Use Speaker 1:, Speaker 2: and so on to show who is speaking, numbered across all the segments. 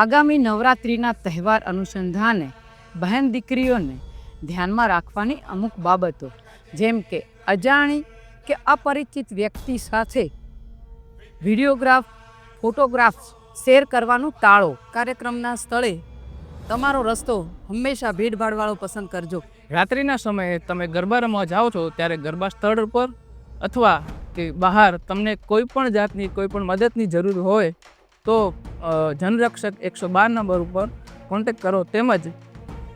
Speaker 1: આગામી નવરાત્રિના તહેવાર અનુસંધાને બહેન દીકરીઓને ધ્યાનમાં રાખવાની અમુક બાબતો, જેમ કે અજાણી કે અપરિચિત વ્યક્તિ સાથે વિડીયોગ્રાફ, ફોટોગ્રાફ્સ શેર કરવાનું ટાળો. કાર્યક્રમના સ્થળે તમારો રસ્તો હંમેશા ભીડભાડવાળો પસંદ કરજો.
Speaker 2: રાત્રિના સમયે તમે ગરબા રમવા જાઓ છો, ત્યારે ગરબા સ્થળ પર અથવા કે બહાર તમને કોઈ પણ જાતની, કોઈ પણ મદદની જરૂર હોય તો જનરક્ષક એકસો બાર નંબર ઉપર કોન્ટેક કરો. તેમજ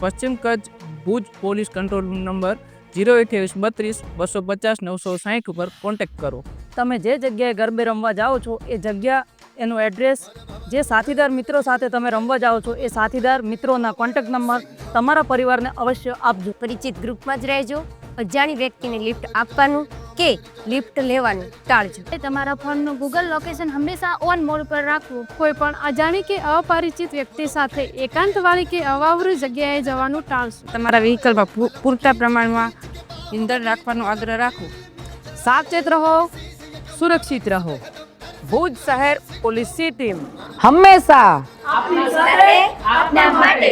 Speaker 2: પશ્ચિમ Kutch Bhuj police control room number zero અઠ્યાવીસ બત્રીસ બસો પચાસ નવસો સાહીઠ ઉપર કોન્ટેક કરો.
Speaker 1: તમે જે જગ્યાએ ગરબે રમવા જાઓ છો એ જગ્યા એનું એડ્રેસ જે સાથીદાર મિત્રો સાથે તમે રમવા જાઓ છો એ સાથીદાર મિત્રોના કોન્ટેક્ટ નંબર તમારા પરિવારને અવશ્ય આપજો.
Speaker 3: પરિચિત ગ્રુપમાં જ રહેજો. અજાણી વ્યક્તિને લિફ્ટ આપવાનું. કે લિફ્ટ લેવાનું ટાળજો.
Speaker 4: એ તમારા ફોનનું ગૂગલ લોકેશન હંમેશા ઓન મોડ પર રાખવું. કોઈ પણ અજાણી કે અપરિચિત વ્યક્તિ સાથે એકાંતવાળી કે અવાવરી જગ્યાએ જવાનું ટાળશું.
Speaker 5: તમારા વ્હીકલમાં પૂરતા પ્રમાણમાં ઇંધણ રાખવાનો આગ્રહ રાખવું
Speaker 1: સાવચેત રહો સુરક્ષિત રહો. ભુજ શહેર પોલીસની ટીમ હંમેશા.
Speaker 3: આપના માટે